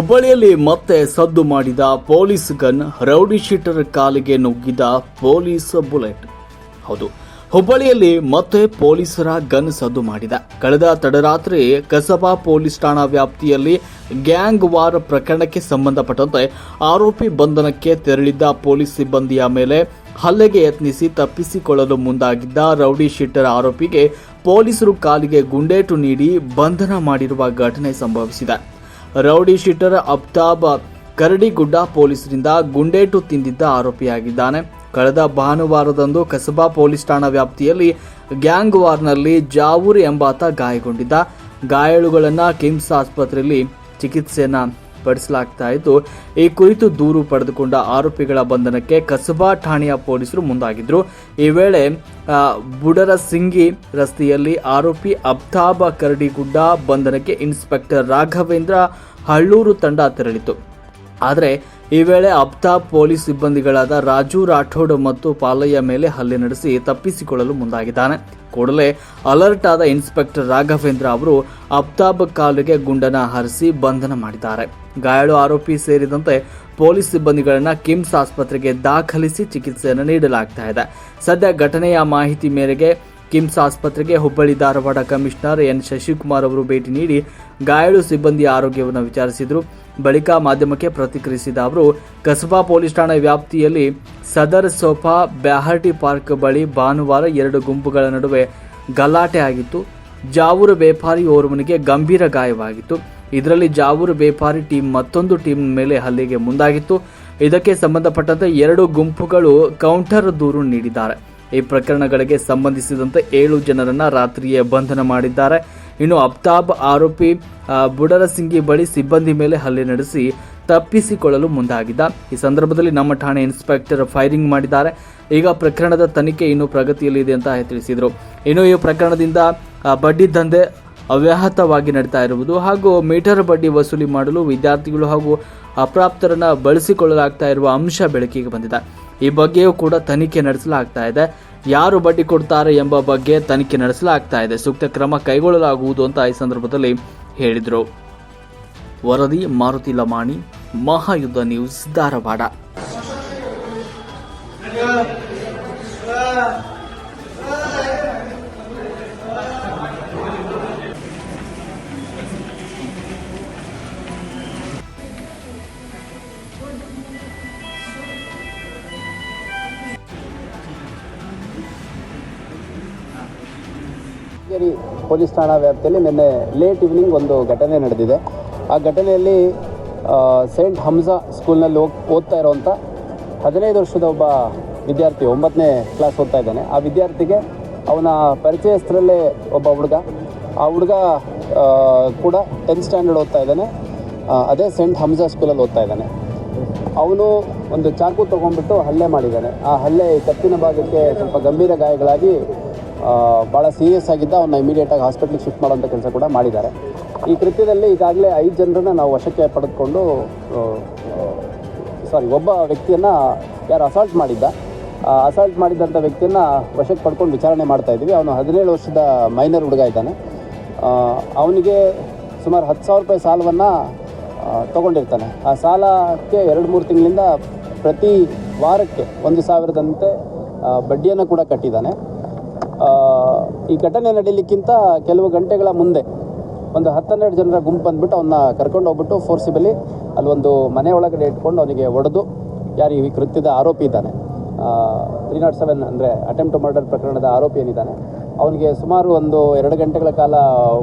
ಹುಬ್ಬಳ್ಳಿಯಲ್ಲಿ ಮತ್ತೆ ಸದ್ದು ಮಾಡಿದ ಪೊಲೀಸ್ ಗನ್ ರೌಡಿ ಶೀಟರ್ ಕಾಲಿಗೆ ನುಗ್ಗಿದ ಪೊಲೀಸ್ ಬುಲೆಟ್. ಹೌದು, ಹುಬ್ಬಳ್ಳಿಯಲ್ಲಿ ಮತ್ತೆ ಪೊಲೀಸರ ಗನ್ ಸದ್ದು ಮಾಡಿದ. ಕಳೆದ ತಡರಾತ್ರಿ ಕಸಬಾ ಪೊಲೀಸ್ ಠಾಣಾ ವ್ಯಾಪ್ತಿಯಲ್ಲಿ ಗ್ಯಾಂಗ್ ವಾರ್ ಪ್ರಕರಣಕ್ಕೆ ಸಂಬಂಧಪಟ್ಟಂತೆ ಆರೋಪಿ ಬಂಧನಕ್ಕೆ ತೆರಳಿದ್ದ ಪೊಲೀಸ್ ಸಿಬ್ಬಂದಿಯ ಮೇಲೆ ಹಲ್ಲೆಗೆ ಯತ್ನಿಸಿ ತಪ್ಪಿಸಿಕೊಳ್ಳಲು ಮುಂದಾಗಿದ್ದ ರೌಡಿ ಶೀಟರ್ ಆರೋಪಿಗೆ ಪೊಲೀಸರು ಕಾಲಿಗೆ ಗುಂಡೇಟು ನೀಡಿ ಬಂಧನ ಮಾಡಿರುವ ಘಟನೆ ಸಂಭವಿಸಿದೆ. ರೌಡಿ ಶೀಟರ್ ಅಬ್ತಾಬ್ ಕರಡಿಗುಡ್ಡ ಪೊಲೀಸರಿಂದ ಗುಂಡೇಟು ತಿಂದಿದ್ದ ಆರೋಪಿಯಾಗಿದ್ದಾನೆ. ಕಳೆದ ಭಾನುವಾರದಂದು ಕಸಬಾ ಪೊಲೀಸ್ ಠಾಣಾ ವ್ಯಾಪ್ತಿಯಲ್ಲಿ ಗ್ಯಾಂಗ್ ವಾರ್ನಲ್ಲಿ ಜಾವೂರ್ ಎಂಬಾತ ಗಾಯಗೊಂಡಿದ್ದ. ಗಾಯಾಳುಗಳನ್ನು ಕಿಮ್ಸ್ ಆಸ್ಪತ್ರೆಯಲ್ಲಿ ಚಿಕಿತ್ಸೆಯನ್ನು ಪಡಿಸಲಾಗ್ತಾ ಇದ್ದು, ಈ ಕುರಿತು ದೂರು ಪಡೆದುಕೊಂಡ ಆರೋಪಿಗಳ ಬಂಧನಕ್ಕೆ ಕಸಬಾ ಠಾಣೆಯ ಪೊಲೀಸರು ಮುಂದಾಗಿದ್ರು. ಈ ವೇಳೆ ಬುಡರ ಬುಡರಸಿಂಗಿ ರಸ್ತೆಯಲ್ಲಿ ಆರೋಪಿ ಅಬ್ತಾಬ ಕರಡಿಗುಡ್ಡ ಬಂಧನಕ್ಕೆ ಇನ್ಸ್ಪೆಕ್ಟರ್ ರಾಘವೇಂದ್ರ ಹಳ್ಳೂರು ತಂಡ ತೆರಳಿತು. ಆದರೆ ಈ ವೇಳೆ ಅಬ್ತಾಬ್ ಪೊಲೀಸ್ ಸಿಬ್ಬಂದಿಗಳಾದ ರಾಜು ರಾಠೋಡ್ ಮತ್ತು ಪಾಲಯ್ಯ ಮೇಲೆ ಹಲ್ಲೆ ನಡೆಸಿ ತಪ್ಪಿಸಿಕೊಳ್ಳಲು ಮುಂದಾಗಿದ್ದಾನೆ. ಕೂಡಲೇ ಅಲರ್ಟ್ ಆದ ಇನ್ಸ್ಪೆಕ್ಟರ್ ರಾಘವೇಂದ್ರ ಅವರು ಅಬ್ತಾಬ್ ಕಾಲಿಗೆ ಗುಂಡನ ಹರಿಸಿ ಬಂಧನ ಮಾಡಿದ್ದಾರೆ. ಗಾಯಾಳು ಆರೋಪಿ ಸೇರಿದಂತೆ ಪೊಲೀಸ್ ಸಿಬ್ಬಂದಿಗಳನ್ನು ಕಿಮ್ಸ್ ಆಸ್ಪತ್ರೆಗೆ ದಾಖಲಿಸಿ ಚಿಕಿತ್ಸೆಯನ್ನು ನೀಡಲಾಗ್ತಾ ಇದೆ. ಸದ್ಯ ಘಟನೆಯ ಮಾಹಿತಿ ಮೇರೆಗೆ ಕಿಮ್ಸ್ ಆಸ್ಪತ್ರೆಗೆ ಹುಬ್ಬಳ್ಳಿ ಧಾರವಾಡ ಕಮಿಷನರ್ ಎನ್ ಶಶಿಕುಮಾರ್ ಅವರು ಭೇಟಿ ನೀಡಿ ಗಾಯಾಳು ಸಿಬ್ಬಂದಿಯ ಆರೋಗ್ಯವನ್ನು ವಿಚಾರಿಸಿದರು. ಬಳಿಕ ಮಾಧ್ಯಮಕ್ಕೆ ಪ್ರತಿಕ್ರಿಯಿಸಿದ ಅವರು, ಕಸಬಾ ಪೊಲೀಸ್ ಠಾಣೆ ವ್ಯಾಪ್ತಿಯಲ್ಲಿ ಸದರ್ ಸೋಫಾ ಬ್ಯಾಹರ್ಟಿ ಪಾರ್ಕ್ ಬಳಿ ಭಾನುವಾರ ಎರಡು ಗುಂಪುಗಳ ನಡುವೆ ಗಲಾಟೆ ಆಗಿತ್ತು. ಜಾವೂರು ವ್ಯಾಪಾರಿ ಓರ್ವನಿಗೆ ಗಂಭೀರ ಗಾಯವಾಗಿತ್ತು. ಇದರಲ್ಲಿ ಜಾವೂರು ವ್ಯಾಪಾರಿ ಟೀಮ್ ಮತ್ತೊಂದು ಟೀಮ್ ಮೇಲೆ ಹಲ್ಲೆಗೆ ಮುಂದಾಗಿತ್ತು. ಇದಕ್ಕೆ ಸಂಬಂಧಪಟ್ಟಂತೆ ಎರಡು ಗುಂಪುಗಳು ಕೌಂಟರ್ ದೂರು ನೀಡಿದ್ದಾರೆ. ಈ ಪ್ರಕರಣಗಳಿಗೆ ಸಂಬಂಧಿಸಿದಂತೆ ಏಳು ಜನರನ್ನು ರಾತ್ರಿಯೇ ಬಂಧನ ಮಾಡಿದ್ದಾರೆ. ಇನ್ನು ಅಫ್ತಾಬ್ ಆರೋಪಿ ಬುಡರಸಿಂಗಿ ಬಳಿ ಸಿಬ್ಬಂದಿ ಮೇಲೆ ಹಲ್ಲೆ ನಡೆಸಿ ತಪ್ಪಿಸಿಕೊಳ್ಳಲು ಮುಂದಾಗಿದ್ದ. ಈ ಸಂದರ್ಭದಲ್ಲಿ ನಮ್ಮ ಠಾಣೆ ಇನ್ಸ್ಪೆಕ್ಟರ್ ಫೈರಿಂಗ್ ಮಾಡಿದ್ದಾರೆ. ಈಗ ಪ್ರಕರಣದ ತನಿಖೆ ಇನ್ನು ಪ್ರಗತಿಯಲ್ಲಿದೆ ಅಂತ ತಿಳಿಸಿದರು. ಇನ್ನು ಈ ಪ್ರಕರಣದಿಂದ ಬಡ್ಡಿ ದಂಧೆ ಅವ್ಯಾಹತವಾಗಿ ನಡೀತಾ ಇರುವುದು ಹಾಗೂ ಮೀಟರ್ ಬಡ್ಡಿ ವಸೂಲಿ ಮಾಡಲು ವಿದ್ಯಾರ್ಥಿಗಳು ಹಾಗೂ ಅಪ್ರಾಪ್ತರನ್ನು ಬಳಸಿಕೊಳ್ಳಲಾಗ್ತಾ ಇರುವ ಅಂಶ ಬೆಳಕಿಗೆ ಬಂದಿದೆ. ಈ ಬಗ್ಗೆಯೂ ಕೂಡ ತನಿಖೆ ನಡೆಸಲಾಗ್ತಾ ಇದೆ. ಯಾರು ಬಡ್ಡಿ ಕೊಡ್ತಾರೆ ಎಂಬ ಬಗ್ಗೆ ತನಿಖೆ ನಡೆಸಲಾಗ್ತಾ ಇದೆ. ಸೂಕ್ತ ಕ್ರಮ ಕೈಗೊಳ್ಳಲಾಗುವುದು ಅಂತ ಈ ಸಂದರ್ಭದಲ್ಲಿ ಹೇಳಿದರು. ವರದಿ ಮಾರುತಿ ಲಮಾಣಿ, ಮಹಾಯುದ್ಧ ನ್ಯೂಸ್ ಧಾರವಾಡ. ಹಾವೇರಿ ಪೊಲೀಸ್ ಠಾಣಾ ವ್ಯಾಪ್ತಿಯಲ್ಲಿ ನಿನ್ನೆ ಲೇಟ್ ಈವ್ನಿಂಗ್ ಒಂದು ಘಟನೆ ನಡೆದಿದೆ. ಆ ಘಟನೆಯಲ್ಲಿ ಸೇಂಟ್ ಹಮ್ಸಾ ಸ್ಕೂಲ್ನಲ್ಲಿ ಹೋಗಿ ಓದ್ತಾ ಇರೋವಂಥ ಹದಿನೈದು ವರ್ಷದ ಒಬ್ಬ ವಿದ್ಯಾರ್ಥಿ, ಒಂಬತ್ತನೇ ಕ್ಲಾಸ್ ಓದ್ತಾ ಇದ್ದಾನೆ. ಆ ವಿದ್ಯಾರ್ಥಿಗೆ ಅವನ ಪರಿಚಯಸ್ಥರಲ್ಲೇ ಒಬ್ಬ ಹುಡುಗ. ಆ ಹುಡುಗ ಕೂಡ ಟೆಂತ್ ಸ್ಟ್ಯಾಂಡರ್ಡ್ ಓದ್ತಾ ಇದ್ದಾನೆ. ಅದೇ ಸೇಂಟ್ ಹಮ್ಜಾ ಸ್ಕೂಲಲ್ಲಿ ಓದ್ತಾ ಇದ್ದಾನೆ. ಅವನು ಒಂದು ಚಾಕು ತೊಗೊಂಡ್ಬಿಟ್ಟು ಹಲ್ಲೆ ಮಾಡಿದ್ದಾನೆ. ಆ ಹಲ್ಲೆ ಕತ್ತಿನ ಭಾಗಕ್ಕೆ ಸ್ವಲ್ಪ ಗಂಭೀರ ಗಾಯಗಳಾಗಿ ಭಾಳ ಸೀರಿಯಸ್ ಆಗಿದ್ದ ಅವನ್ನ ಇಮಿಡಿಯೇಟಾಗಿ ಹಾಸ್ಪಿಟ್ಲಿಗೆ ಶಿಫ್ಟ್ ಮಾಡೋಂಥ ಕೆಲಸ ಕೂಡ ಮಾಡಿದ್ದಾರೆ. ಈ ಕೃತ್ಯದಲ್ಲಿ ಈಗಾಗಲೇ ಐದು ಜನರನ್ನ ನಾವು ವಶಕ್ಕೆ ಪಡೆದುಕೊಂಡು ಸಾರಿ ಒಬ್ಬ ವ್ಯಕ್ತಿಯನ್ನು ಯಾರು ಅಸಾಲ್ಟ್ ಮಾಡಿದ್ದ ಅಸಾಲ್ಟ್ ಮಾಡಿದ್ದಂಥ ವ್ಯಕ್ತಿಯನ್ನು ವಶಕ್ಕೆ ಪಡ್ಕೊಂಡು ವಿಚಾರಣೆ ಮಾಡ್ತಾ ಇದ್ದೀವಿ. ಅವನು ಹದಿನೇಳು ವರ್ಷದ ಮೈನರ್ ಹುಡುಗ ಇದ್ದಾನೆ. ಅವನಿಗೆ ಸುಮಾರು ಹತ್ತು ಸಾವಿರ ರೂಪಾಯಿ ಸಾಲವನ್ನು ತೊಗೊಂಡಿರ್ತಾನೆ. ಆ ಸಾಲಕ್ಕೆ ಎರಡು ಮೂರು ತಿಂಗಳಿಂದ ಪ್ರತಿ ವಾರಕ್ಕೆ ಒಂದು ಸಾವಿರದಂತೆ ಬಡ್ಡಿಯನ್ನು ಕೂಡ ಕಟ್ಟಿದ್ದಾನೆ. ಈ ಘಟನೆ ನಡೀಲಿಕ್ಕಿಂತ ಕೆಲವು ಗಂಟೆಗಳ ಮುಂದೆ ಒಂದು ಹತ್ತೆರಡು ಜನರ ಗುಂಪು ಬಂದ್ಬಿಟ್ಟು ಅವನ್ನ ಕರ್ಕೊಂಡು ಹೋಗ್ಬಿಟ್ಟು ಫೋರ್ಸಿಬಲಿ ಅಲ್ಲೊಂದು ಮನೆ ಒಳಗಡೆ ಇಟ್ಕೊಂಡು ಅವನಿಗೆ ಹೊಡೆದು ಯಾರು ಈ ಕೃತ್ಯದ ಆರೋಪಿ ಇದ್ದಾನೆ. ತ್ರೀ ನಾಟ್ ಸೆವೆನ್ ಅಂದರೆ ಅಟೆಂಪ್ಟ್ ಮರ್ಡರ್ ಪ್ರಕರಣದ ಆರೋಪಿ ಏನಿದ್ದಾನೆ. ಅವನಿಗೆ ಸುಮಾರು ಒಂದು ಎರಡು ಗಂಟೆಗಳ ಕಾಲ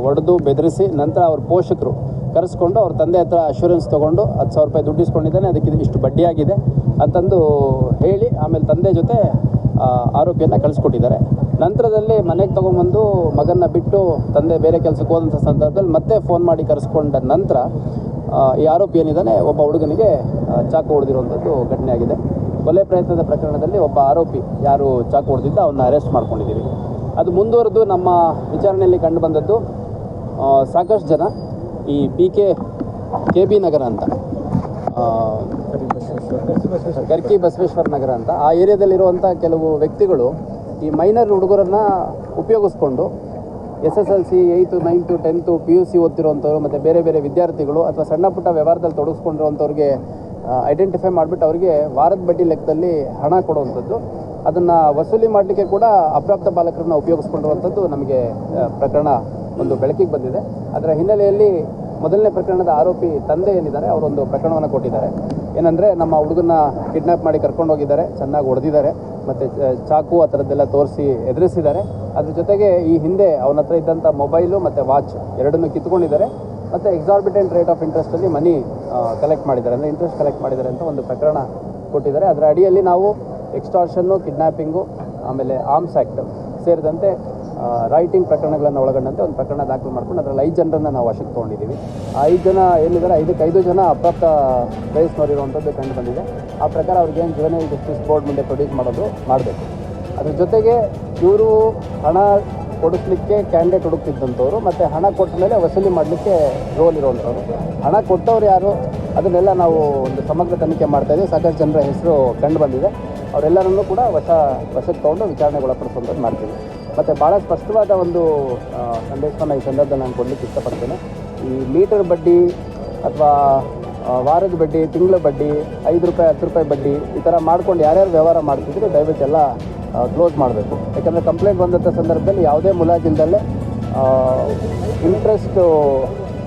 ಹೊಡೆದು ಬೆದರಿಸಿ ನಂತರ ಅವ್ರ ಪೋಷಕರು ಕರೆಸ್ಕೊಂಡು ಅವ್ರ ತಂದೆ ಹತ್ರ ಅಶ್ಯೂರೆನ್ಸ್ ತೊಗೊಂಡು ಹತ್ತು ಸಾವಿರ ರೂಪಾಯಿ ದುಡ್ಡು ಇಸ್ಕೊಂಡಿದ್ದಾನೆ. ಅದಕ್ಕೆ ಇಷ್ಟು ಬಡ್ಡಿಯಾಗಿದೆ ಅಂತಂದು ಹೇಳಿ ಆಮೇಲೆ ತಂದೆ ಜೊತೆ ಆರೋಪಿಯನ್ನು ಕಳಿಸ್ಕೊಟ್ಟಿದ್ದಾರೆ. ನಂತರದಲ್ಲಿ ಮನೆಗೆ ತೊಗೊಂಬಂದು ಮಗನ್ನ ಬಿಟ್ಟು ತಂದೆ ಬೇರೆ ಕೆಲಸಕ್ಕೆ ಹೋದಂಥ ಸಂದರ್ಭದಲ್ಲಿ ಮತ್ತೆ ಫೋನ್ ಮಾಡಿ ಕರೆಸ್ಕೊಂಡ ನಂತರ ಈ ಆರೋಪಿ ಏನಿದ್ದಾನೆ ಒಬ್ಬ ಹುಡುಗನಿಗೆ ಚಾಕು ಹೊಡೆದಿರುವಂಥದ್ದು ಘಟನೆ ಆಗಿದೆ. ಕೊಲೆ ಪ್ರಯತ್ನದ ಪ್ರಕರಣದಲ್ಲಿ ಒಬ್ಬ ಆರೋಪಿ ಯಾರು ಚಾಕು ಹೊಡೆದಿದ್ದ ಅವನ್ನ ಅರೆಸ್ಟ್ ಮಾಡ್ಕೊಂಡಿದ್ದೀವಿ. ಅದು ಮುಂದುವರೆದು ನಮ್ಮ ವಿಚಾರಣೆಯಲ್ಲಿ ಕಂಡು ಬಂದದ್ದು ಸಾಕಷ್ಟು ಜನ ಈ P K K B Nagar ಅಂತ. ಕರ್ಕಿ ಬಸವೇಶ್ವರ ನಗರ ಅಂತ. ಆ ಏರಿಯಾದಲ್ಲಿರುವಂಥ ಕೆಲವು ವ್ಯಕ್ತಿಗಳು ಈ ಮೈನರ್ ಹುಡುಗರನ್ನ ಉಪಯೋಗಿಸ್ಕೊಂಡು S S L C eighth, ninth, tenth, P U C ಓದ್ತಿರೋಂಥವ್ರು ಮತ್ತು ಬೇರೆ ಬೇರೆ ವಿದ್ಯಾರ್ಥಿಗಳು ಅಥವಾ ಸಣ್ಣ ಪುಟ್ಟ ವ್ಯವಹಾರದಲ್ಲಿ ತೊಡಗಿಸ್ಕೊಂಡಿರುವಂಥವ್ರಿಗೆ ಐಡೆಂಟಿಫೈ ಮಾಡಿಬಿಟ್ಟು ಅವರಿಗೆ ವಾರದ ಬಡ್ಡಿ ಲೆಕ್ಕದಲ್ಲಿ ಹಣ ಕೊಡುವಂಥದ್ದು. ಅದನ್ನು ವಸೂಲಿ ಮಾಡಲಿಕ್ಕೆ ಕೂಡ ಅಪ್ರಾಪ್ತ ಬಾಲಕರನ್ನ ಉಪಯೋಗಿಸ್ಕೊಂಡಿರುವಂಥದ್ದು ನಮಗೆ ಪ್ರಕರಣ ಒಂದು ಬೆಳಕಿಗೆ ಬಂದಿದೆ. ಅದರ ಹಿನ್ನೆಲೆಯಲ್ಲಿ ಮೊದಲನೇ ಪ್ರಕರಣದ ಆರೋಪಿ ತಂದೆ ಏನಿದ್ದಾರೆ ಅವರೊಂದು ಪ್ರಕರಣವನ್ನು ಕೊಟ್ಟಿದ್ದಾರೆ. ಏನಂದರೆ, ನಮ್ಮ ಹುಡುಗನ ಕಿಡ್ನಾಪ್ ಮಾಡಿ ಕರ್ಕೊಂಡು ಹೋಗಿದ್ದಾರೆ, ಚೆನ್ನಾಗಿ ಹೊಡೆದಿದ್ದಾರೆ. ಮತ್ತು ಚಾಕು ಆ ಥರದ್ದೆಲ್ಲ ತೋರಿಸಿ ಎದುರಿಸಿದ್ದಾರೆ. ಅದ್ರ ಜೊತೆಗೆ ಈ ಹಿಂದೆ ಅವನ ಹತ್ರ ಇದ್ದಂಥ ಮೊಬೈಲು ಮತ್ತು ವಾಚ್ ಎರಡನ್ನೂ ಕಿತ್ಕೊಂಡಿದ್ದಾರೆ. ಮತ್ತು ಎಕ್ಸಾರ್ಬಿಟೆಂಟ್ ರೇಟ್ ಆಫ್ ಇಂಟ್ರೆಸ್ಟಲ್ಲಿ ಮನಿ ಕಲೆಕ್ಟ್ ಮಾಡಿದ್ದಾರೆ. ಅಂದರೆ ಇಂಟ್ರೆಸ್ಟ್ ಕಲೆಕ್ಟ್ ಮಾಡಿದ್ದಾರೆ ಅಂತ ಒಂದು ಪ್ರಕರಣ ಕೊಟ್ಟಿದ್ದಾರೆ. ಅದರ ಅಡಿಯಲ್ಲಿ ನಾವು ಎಕ್ಸ್ಟಾರ್ಷನ್ನು ಕಿಡ್ನ್ಯಾಪಿಂಗು ಆಮೇಲೆ ಆರ್ಮ್ಸ್ ಆ್ಯಕ್ಟ್ ಸೇರಿದಂತೆ ರೈಟಿಂಗ್ ಪ್ರಕರಣಗಳನ್ನು ಒಳಗೊಂಡಂತೆ ಒಂದು ಪ್ರಕರಣ ದಾಖಲು ಮಾಡ್ಕೊಂಡು ಅದರಲ್ಲಿ ಐದು ಜನರನ್ನು ನಾವು ವಶಕ್ಕೆ ತೊಗೊಂಡಿದ್ದೀವಿ. ಐದು ಜನ ಏನಿದ್ದಾರೆ ಐದಕ್ಕೆ ಐದು ಜನ ಅಪ್ರಾಪ್ತ ವಯಸ್ಸಿನವರಿರುವಂಥದ್ದು ಕಂಡು ಬಂದಿದೆ. ಆ ಪ್ರಕಾರ ಅವ್ರಿಗೇನು ಜುವೆನೈಲ್ ಜಸ್ಟಿಸ್ ಬೋರ್ಡ್ ಮುಂದೆ ಪ್ರೊಡ್ಯೂಸ್ ಮಾಡೋದು ಮಾಡಬೇಕು. ಅದ್ರ ಜೊತೆಗೆ ಇವರು ಹಣ ಕೊಡಿಸ್ಲಿಕ್ಕೆ ಕ್ಯಾಂಡಿಡೇಟ್ ಹುಡುಕ್ತಿದ್ದಂಥವ್ರು ಮತ್ತು ಹಣ ಕೊಟ್ಟ ಮೇಲೆ ವಸೂಲಿ ಮಾಡಲಿಕ್ಕೆ ರೋಲ್ ಇರುವಂಥವ್ರು. ಹಣ ಕೊಟ್ಟವ್ರು ಯಾರು? ಅದನ್ನೆಲ್ಲ ನಾವು ಒಂದು ಸಮಗ್ರ ತನಿಖೆ ಮಾಡ್ತಾ ಇದ್ದೀವಿ. ಸಾಕಷ್ಟು ಜನರ ಹೆಸರು ಕಂಡು ಬಂದಿದೆ. ಅವರೆಲ್ಲರನ್ನೂ ಕೂಡ ವಶ, ವಶಕ್ಕೆ ತೊಗೊಂಡು ವಿಚಾರಣೆಗೊಳಪಡಿಸುವಂಥದ್ದು ಮಾಡ್ತೀವಿ. ಮತ್ತು ಭಾಳ ಸ್ಪಷ್ಟವಾದ ಒಂದು ಸಂದೇಶವನ್ನು ಈ ಸಂದರ್ಭದಲ್ಲಿ ನಾನು ಕೊಡಲಿಕ್ಕೆ ಇಷ್ಟಪಡ್ತೇನೆ. ಈ ಲೀಟರ್ ಬಡ್ಡಿ ಅಥವಾ ವಾರದ ಬಡ್ಡಿ, ತಿಂಗಳ ಬಡ್ಡಿ, ಐದು ರೂಪಾಯಿ, ಹತ್ತು ರೂಪಾಯಿ ಬಡ್ಡಿ ಈ ಥರ ಮಾಡ್ಕೊಂಡು ಯಾರ್ಯಾರು ವ್ಯವಹಾರ ಮಾಡ್ತಿದ್ರು ದಯವಿಟ್ಟು ಎಲ್ಲ ಕ್ಲೋಸ್ ಮಾಡಬೇಕು. ಯಾಕಂದರೆ ಕಂಪ್ಲೇಂಟ್ ಬಂದಂಥ ಸಂದರ್ಭದಲ್ಲಿ ಯಾವುದೇ ಮುಲಾಜಿಲ್ದಲ್ಲೇ ಇಂಟ್ರೆಸ್ಟು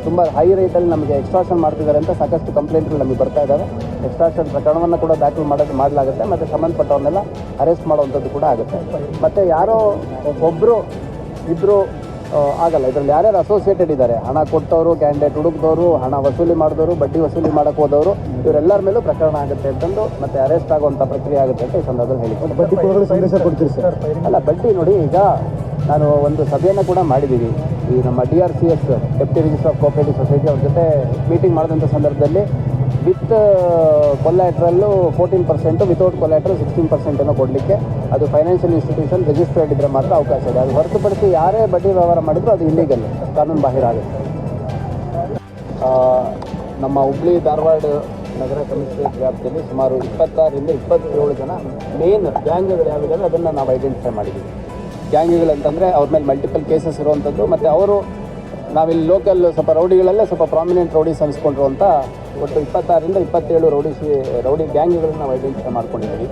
ತುಂಬ ಹೈ ರೇಟಲ್ಲಿ ನಮಗೆ ಎಕ್ಸ್ಟ್ರಾಕ್ಷನ್ ಮಾಡ್ತಿದ್ದಾರೆ ಅಂತ ಸಾಕಷ್ಟು ಕಂಪ್ಲೇಂಟ್ಗಳು ನಮಗೆ ಬರ್ತಾ ಇದ್ದಾವೆ ಎಕ್ಸ್ಟ್ರಾಕ್ಷನ್ ಪ್ರಕರಣವನ್ನು ಕೂಡ ದಾಖಲು ಮಾಡೋದು ಮಾಡಲಾಗುತ್ತೆ. ಮತ್ತು ಸಂಬಂಧಪಟ್ಟವ್ರನ್ನೆಲ್ಲ ಅರೆಸ್ಟ್ ಮಾಡುವಂಥದ್ದು ಕೂಡ ಆಗುತ್ತೆ. ಮತ್ತು ಯಾರೋ ಒಬ್ಬರು ಇಬ್ಬರು ಆಗಲ್ಲ. ಇದರಲ್ಲಿ ಯಾರ್ಯಾರು ಅಸೋಸಿಯೇಟೆಡ್ ಇದ್ದಾರೆ ಹಣ ಕೊಟ್ಟವರು ಕ್ಯಾಂಡಿಡೇಟ್ ಹುಡುಕ್ದವರು ಹಣ ವಸೂಲಿ ಮಾಡಿದವರು ಬಡ್ಡಿ ವಸೂಲಿ ಮಾಡಕ್ಕೆ ಹೋದವರು ಇವರೆಲ್ಲರ ಮೇಲೂ ಪ್ರಕರಣ ಆಗುತ್ತೆ ಅಂತಂದು ಮತ್ತೆ ಅರೆಸ್ಟ್ ಆಗುವಂಥ ಪ್ರಕ್ರಿಯೆ ಆಗುತ್ತೆ ಅಂತ ಈ ಸಂದರ್ಭದಲ್ಲಿ ಹೇಳಿ ಬಡ್ಡಿ ಕೊಡೋರು ಸಂದೇಶ ಕೊಡ್ತೀರಿ ಸರ್? ಅಲ್ಲ ಬಡ್ಡಿ ನೋಡಿ ಈಗ ನಾನು ಒಂದು ಸಭೆಯನ್ನು ಕೂಡ ಮಾಡಿದ್ದೀವಿ. ಈ ನಮ್ಮ D R C S deputy registrar of cooperative society ಅವ್ರ ಜೊತೆ ಮೀಟಿಂಗ್ ಮಾಡಿದಂಥ ಸಂದರ್ಭದಲ್ಲಿ with collateral fourteen percent without collateral sixteen ಪರ್ಸೆಂಟನ್ನು ಕೊಡಲಿಕ್ಕೆ ಅದು ಫೈನಾನ್ಷಿಯಲ್ ಇನ್ಸ್ಟಿಟ್ಯೂಷನ್ ರಿಜಿಸ್ಟರ್ಡ್ ಇದ್ದರೆ ಮಾತ್ರ ಅವಕಾಶ ಇದೆ. ಅದು ಹೊರತುಪಡಿಸಿ ಯಾರೇ ಬಡ್ಡಿ ವ್ಯವಹಾರ ಮಾಡಿದ್ರು ಅದು ಇಲ್ಲಿಗಲ್ಲ ಕಾನೂನು ಬಾಹಿರ ಆಗುತ್ತೆ. ನಮ್ಮ ಹುಬ್ಳಿ ಧಾರವಾಡ ನಗರ ಕಮಿಷನರೇಟ್ ವ್ಯಾಪ್ತಿಯಲ್ಲಿ ಸುಮಾರು ಇಪ್ಪತ್ತಾರರಿಂದ ಇಪ್ಪತ್ತೇಳು ಜನ ಮೇನ್ ಗ್ಯಾಂಗ್ಗಳು ಯಾವಿದ್ದಾವೆ ಅದನ್ನು ನಾವು ಐಡೆಂಟಿಫೈ ಮಾಡಿದ್ದೀವಿ. ಗ್ಯಾಂಗ್ಗಳು ಅಂತಂದರೆ ಅವ್ರ ಮೇಲೆ ಮಲ್ಟಿಪಲ್ ಕೇಸಸ್ ಇರುವಂಥದ್ದು. ಮತ್ತು ಅವರು, ನಾವಿಲ್ಲಿ ಲೋಕಲ್ ಸ್ವಲ್ಪ ರೌಡಿಗಳಲ್ಲೇ ಸ್ವಲ್ಪ ಪ್ರಾಮಿನೆಂಟ್ ರೌಡೀಸ್ ಅನ್ಸ್ಕೊಂಡಿರುವಂಥ ಒಟ್ಟು ಇಪ್ಪತ್ತಾರರಿಂದ ಇಪ್ಪತ್ತೇಳು ರೌಡಿ ರೌಡಿ ಗ್ಯಾಂಗ್ಗಳನ್ನು ನಾವು ಐಡೆಂಟಿಫೈ ಮಾಡ್ಕೊಂಡಿದ್ದೀವಿ.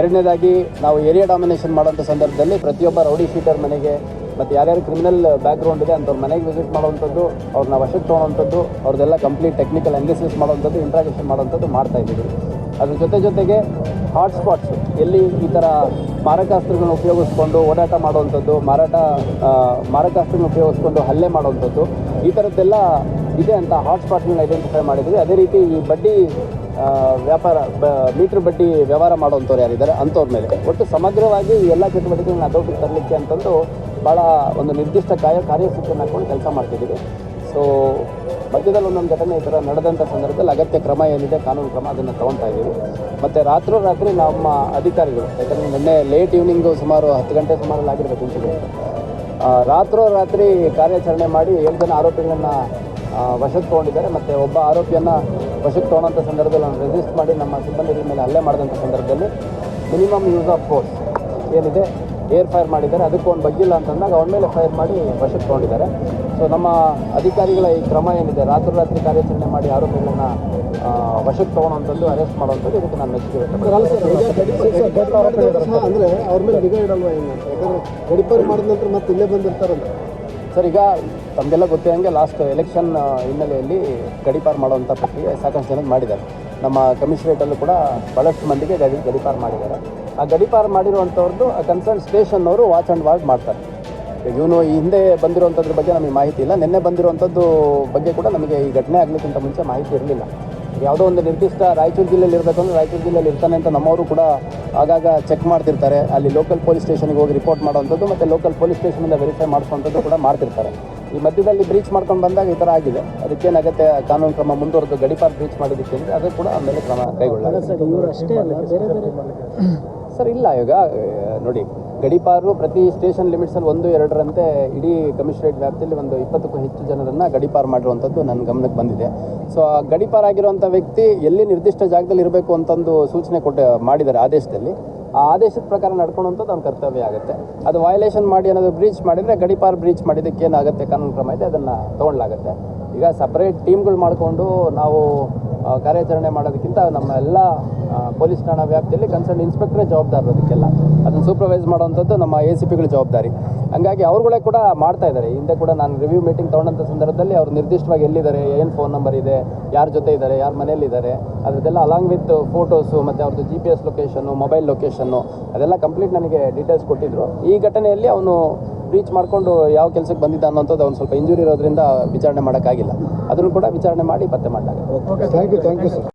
ಎರಡನೇದಾಗಿ, ನಾವು ಏರಿಯಾ ಡಾಮಿನೇಷನ್ ಮಾಡೋಂಥ ಸಂದರ್ಭದಲ್ಲಿ ಪ್ರತಿಯೊಬ್ಬ ರೌಡಿ ಶೀಟರ್ ಮನೆಗೆ ಮತ್ತು ಯಾರ್ಯಾರು ಕ್ರಿಮಿನಲ್ ಬ್ಯಾಕ್ಗ್ರೌಂಡ್ ಇದೆ ಅಂಥವ್ರ ಮನೆಗೆ ವಿಸಿಟ್ ಮಾಡುವಂಥದ್ದು, ಅವ್ರನ್ನ ವಶಕ್ಕೆ ತೊಗೊಳೋಂಥದ್ದು ಅವ್ರದ್ದೆಲ್ಲ ಕಂಪ್ಲೀಟ್ ಟೆಕ್ನಿಕಲ್ ಅನಾಲಿಸಿಸ್ ಮಾಡುವಂಥದ್ದು ಇಂಟ್ರಾಗೇಷನ್ ಮಾಡುವಂಥದ್ದು ಮಾಡ್ತಾ ಇದ್ದೀವಿ. ಅದ್ರ ಜೊತೆ ಜೊತೆಗೆ ಹಾಟ್ಸ್ಪಾಟ್ಸ್ ಎಲ್ಲಿ ಈ ಥರ ಮಾರಕಾಸ್ತ್ರಗಳನ್ನ ಉಪಯೋಗಿಸ್ಕೊಂಡು ಓಡಾಟ ಮಾಡುವಂಥದ್ದು, ಮಾರಾಟ ಮಾರಕಾಸ್ತ್ರಗಳನ್ನ ಉಪಯೋಗಿಸ್ಕೊಂಡು ಹಲ್ಲೆ ಮಾಡುವಂಥದ್ದು, ಈ ಥರದ್ದೆಲ್ಲ ಇದೆ ಅಂತ ಹಾಟ್ಸ್ಪಾಟ್ಗಳನ್ನ ಐಡೆಂಟಿಫೈ ಮಾಡಿದ್ವಿ ಅದೇ ರೀತಿ ಈ ಬಡ್ಡಿ ವ್ಯಾಪಾರ, ಬ, ಮೀಟ್ರ್ ಬಡ್ಡಿ ವ್ಯವಹಾರ ಮಾಡುವಂಥವ್ರು ಯಾರಿದ್ದಾರೆ ಅಂಥವ್ರ ಮೇಲೆ. ಒಟ್ಟು ಸಮಗ್ರವಾಗಿ ಎಲ್ಲ ಚಟುವಟಿಕೆಗಳನ್ನ ಅದೊಟ್ಟಿಗೆ ತರಲಿಕ್ಕೆ ಅಂತಂದು ಭಾಳ ಒಂದು ನಿರ್ದಿಷ್ಟ ಕಾರ್ಯ ಕಾರ್ಯಸೂಚಿಯನ್ನು ಹಾಕ್ಕೊಂಡು ಕೆಲಸ ಮಾಡ್ತಿದ್ದೀವಿ. ಸೊ ಮಧ್ಯದಲ್ಲಿ ಒಂದೊಂದು ಘಟನೆ ಈ ಥರ ನಡೆದಂಥ ಸಂದರ್ಭದಲ್ಲಿ ಅಗತ್ಯ ಕ್ರಮ ಏನಿದೆ, ಕಾನೂನು ಕ್ರಮ ಅದನ್ನು ತಗೊತಾ ಇದ್ದೀವಿ. ಮತ್ತು ರಾತ್ರೋರಾತ್ರಿ ನಮ್ಮ ಅಧಿಕಾರಿಗಳು, ಯಾಕಂದರೆ ನಿನ್ನೆ ಲೇಟ್ ಈವ್ನಿಂಗು ಸುಮಾರು ಹತ್ತು ಗಂಟೆ ಸುಮಾರಲ್ಲಿ ಆಗಿರಬೇಕು ಇನ್ಸಿಡೆಂಟ್ ರಾತ್ರೋರಾತ್ರಿ ಕಾರ್ಯಾಚರಣೆ ಮಾಡಿ ಏಳು ಜನ ಆರೋಪಿಗಳನ್ನು ವಶಕ್ಕೆ ತೊಗೊಂಡಿದ್ದಾರೆ. ಮತ್ತು ಒಬ್ಬ ಆರೋಪಿಯನ್ನು ವಶಕ್ಕೆ ತೊಗೊಂಡಂಥ ಸಂದರ್ಭದಲ್ಲಿ ನಾನು ರೆಸಿಸ್ಟ್ ಮಾಡಿ ನಮ್ಮ ಸಿಬ್ಬಂದಿಗಳ ಮೇಲೆ ಹಲ್ಲೆ ಮಾಡಿದಂಥ ಸಂದರ್ಭದಲ್ಲಿ ಮಿನಿಮಮ್ ಯೂಸ್ ಆಫ್ ಫೋರ್ಸ್ ಏನಿದೆ, ಏರ್ ಫೈರ್ ಮಾಡಿದ್ದಾರೆ. ಅದಕ್ಕೂ ಒಂದು ಬಗ್ಗಿಲ್ಲ ಅಂತಂದಾಗ ಅವನ ಮೇಲೆ ಫೈರ್ ಮಾಡಿ ವಶಕ್ಕೆ ತೊಗೊಂಡಿದ್ದಾರೆ. ಸೊ ನಮ್ಮ ಅಧಿಕಾರಿಗಳ ಈ ಕ್ರಮ ಏನಿದೆ ರಾತ್ರೋರಾತ್ರಿ ಕಾರ್ಯಾಚರಣೆ ಮಾಡಿ ಆರೋಪಿಗಳನ್ನ ವಶಕ್ಕೆ ತಗೊಳ್ಳುವಂಥದ್ದು ಅರೆಸ್ಟ್ ಮಾಡುವಂಥದ್ದು ಇದಕ್ಕೆ ನಾನು ಮೆಚ್ಚುಗೆ ಅಂದರೆ ಅಂದ್ರೆ ಅವ್ರ ಮೇಲೆ ನಿಗಾ ಇಡಲ್ವಾ ಏನು ಯಾಕಂದ್ರೆ ಮಾಡಿದ ನಂತರ ಮತ್ತೆ ಇಲ್ಲೇ ಬಂದಿರ್ತಾರಲ್ಲ. ಸರ್ ಈಗ ತಮಗೆಲ್ಲ ಗೊತ್ತಿರಂಗೆ ಲಾಸ್ಟ್ ಎಲೆಕ್ಷನ್ ಹಿನ್ನೆಲೆಯಲ್ಲಿ ಗಡಿಪಾರು ಮಾಡುವಂಥ ಪ್ರಕ್ರಿಯೆ ಸಾಕಷ್ಟು ಜನಕ್ಕೆ ಮಾಡಿದ್ದಾರೆ. ನಮ್ಮ ಕಮಿಷನರೇಟಲ್ಲೂ ಕೂಡ ಭಾಳಷ್ಟು ಮಂದಿಗೆ ಗಡಿ ಗಡಿಪಾರು ಮಾಡಿದ್ದಾರೆ. ಆ ಗಡಿಪಾರು ಮಾಡಿರುವಂಥವ್ರದ್ದು ಆ ಕನ್ಸರ್ನ್ ಸ್ಟೇಷನ್ನವರು ವಾಚ್ ಆ್ಯಂಡ್ ವಾರ್ಡ್ ಮಾಡ್ತಾರೆ. ಇವನು ಹಿಂದೆ ಬಂದಿರುವಂಥದ್ರ ಬಗ್ಗೆ ನಮಗೆ ಮಾಹಿತಿ ಇಲ್ಲ. ನಿನ್ನೆ ಬಂದಿರುವಂಥದ್ದು ಬಗ್ಗೆ ಕೂಡ ನಮಗೆ ಈ ಘಟನೆ ಆಗಲಿಕ್ಕಿಂತ ಮುಂಚೆ ಮಾಹಿತಿ ಇರಲಿಲ್ಲ. ಯಾವುದೋ ಒಂದು ನಿರ್ದಿಷ್ಟ ರಾಯಚೂರು ಜಿಲ್ಲೆಯಲ್ಲಿ ಇರಬೇಕು ಅಂದರೆ ರಾಯಚೂರು ಜಿಲ್ಲೆಯಲ್ಲಿ ಇರ್ತಾನೆ ಅಂತ ನಮ್ಮವರು ಕೂಡ ಆಗಾಗ ಚೆಕ್ ಮಾಡ್ತಿರ್ತಾರೆ. ಅಲ್ಲಿ ಲೋಕಲ್ ಪೊಲೀಸ್ ಸ್ಟೇಷನ್ಗೆ ಹೋಗಿ ರಿಪೋರ್ಟ್ ಮಾಡುವಂಥದ್ದು ಮತ್ತು ಲೋಕಲ್ ಪೊಲೀಸ್ ಸ್ಟೇಷನಿಂದ ವೆರಿಫೈ ಮಾಡಿಸುವಂಥದ್ದು ಕೂಡ ಮಾಡ್ತಿರ್ತಾರೆ. ಈ ಮಧ್ಯದಲ್ಲಿ ಬ್ರೀಚ್ ಮಾಡ್ಕೊಂಡು ಬಂದಾಗ ಈ ಥರ ಆಗಿದೆ. ಅದಕ್ಕೇನಾಗುತ್ತೆ ಕಾನೂನು ಕ್ರಮ ಮುಂದುವರೆದು ಗಡಿಪಾರ್ ಬ್ರೀಚ್ ಮಾಡಿದ್ದಕ್ಕೆ ಅಂದರೆ ಅದು ಕೂಡ ಆಮೇಲೆ ಕ್ರಮ ಕೈಗೊಳ್ಳಲ್ಲ ಸರ್ ಇಲ್ಲ ಯೋಗ ನೋಡಿ ಗಡಿಪಾರು ಪ್ರತಿ ಸ್ಟೇಷನ್ ಲಿಮಿಟ್ಸಲ್ಲಿ ಒಂದು, ಎರಡರಂತೆ ಇಡೀ ಕಮಿಷನರೇಟ್ ವ್ಯಾಪ್ತಿಯಲ್ಲಿ ಒಂದು ಇಪ್ಪತ್ತಕ್ಕೂ ಹೆಚ್ಚು ಜನರನ್ನು ಗಡಿಪಾರು ಮಾಡಿರುವಂಥದ್ದು ನನ್ನ ಗಮನಕ್ಕೆ ಬಂದಿದೆ. ಸೊ ಆ ಗಡಿಪಾರಾಗಿರುವಂಥ ವ್ಯಕ್ತಿ ಎಲ್ಲಿ ನಿರ್ದಿಷ್ಟ ಜಾಗದಲ್ಲಿ ಇರಬೇಕು ಅಂತಂದು ಸೂಚನೆ ಕೊಟ್ಟು, ಮಾಡಿದ್ದಾರೆ ಆದೇಶದಲ್ಲಿ. ಆ ಆದೇಶದ ಪ್ರಕಾರ ನಡ್ಕೊಳ್ಳುವಂಥದ್ದು ಅವ್ನ ಕರ್ತವ್ಯ ಆಗುತ್ತೆ. ಅದು ವಯಲೇಷನ್ ಮಾಡಿ ಏನಾದರೂ ಬ್ರೀಚ್ ಮಾಡಿದರೆ ಗಡಿಪಾರ್ ಬ್ರೀಚ್ ಮಾಡಿದ್ದಕ್ಕೆ ಏನಾಗುತ್ತೆ, ಕಾನೂನು ಕ್ರಮ ಇದೆ, ಅದನ್ನು ತೊಗೊಳ್ಳಾಗುತ್ತೆ. ಈಗ ಸಪ್ರೇಟ್ ಟೀಮ್ಗಳು ಮಾಡಿಕೊಂಡು ನಾವು ಕಾರ್ಯಾಚರಣೆ ಮಾಡೋದಕ್ಕಿಂತ ನಮ್ಮ ಎಲ್ಲ ಪೊಲೀಸ್ ಠಾಣಾ ವ್ಯಾಪ್ತಿಯಲ್ಲಿ ಕನ್ಸರ್ನ್ ಇನ್ಸ್ಪೆಕ್ಟ್ರೇ ಜವಾಬ್ದಾರರು ಅದಕ್ಕೆಲ್ಲ ಅದನ್ನು ಸೂಪರ್ವೈಸ್ ಮಾಡೋವಂಥದ್ದು ನಮ್ಮ ಎ ಸಿ ಪಿಗಳ ಜವಾಬ್ದಾರಿ. ಹಂಗಾಗಿ ಅವ್ರುಗಳೇ ಕೂಡ ಮಾಡ್ತಾ ಇದ್ದಾರೆ. ಹಿಂದೆ ಕೂಡ ನಾನು ರಿವ್ಯೂ ಮೀಟಿಂಗ್ ತೊಗೊಂಡಂಥ ಸಂದರ್ಭದಲ್ಲಿ ಅವ್ರು ನಿರ್ದಿಷ್ಟವಾಗಿ ಎಲ್ಲಿದ್ದಾರೆ, ಏನು ಫೋನ್ ನಂಬರ್ ಇದೆ, ಯಾರ ಜೊತೆ ಇದ್ದಾರೆ, ಯಾರ ಮನೆಯಲ್ಲಿದ್ದಾರೆ, ಅದರದ್ದೆಲ್ಲ ಅಲಾಂಗ್ ವಿತ್ ಫೋಟೋಸು ಮತ್ತು ಅವ್ರದ್ದು G P S location mobile location ಅದೆಲ್ಲ ಕಂಪ್ಲೀಟ್ ನನಗೆ ಡೀಟೇಲ್ಸ್ ಕೊಟ್ಟಿದ್ರು. ಈ ಘಟನೆಯಲ್ಲಿ ಅವನು ರೀಚ್ ಮಾಡಿಕೊಂಡು ಯಾವ ಕೆಲಸಕ್ಕೆ ಬಂದಿದ್ದ ಅನ್ನೋಂಥದ್ದು ಅವ್ನು ಸ್ವಲ್ಪ ಇಂಜುರಿ ಇರೋದ್ರಿಂದ ವಿಚಾರಣೆ ಮಾಡೋಕ್ಕಾಗಿಲ್ಲ. ಅದನ್ನು ಕೂಡ ವಿಚಾರಣೆ ಮಾಡಿ ಪತ್ತೆ ಮಾಡಲಾಗುತ್ತೆ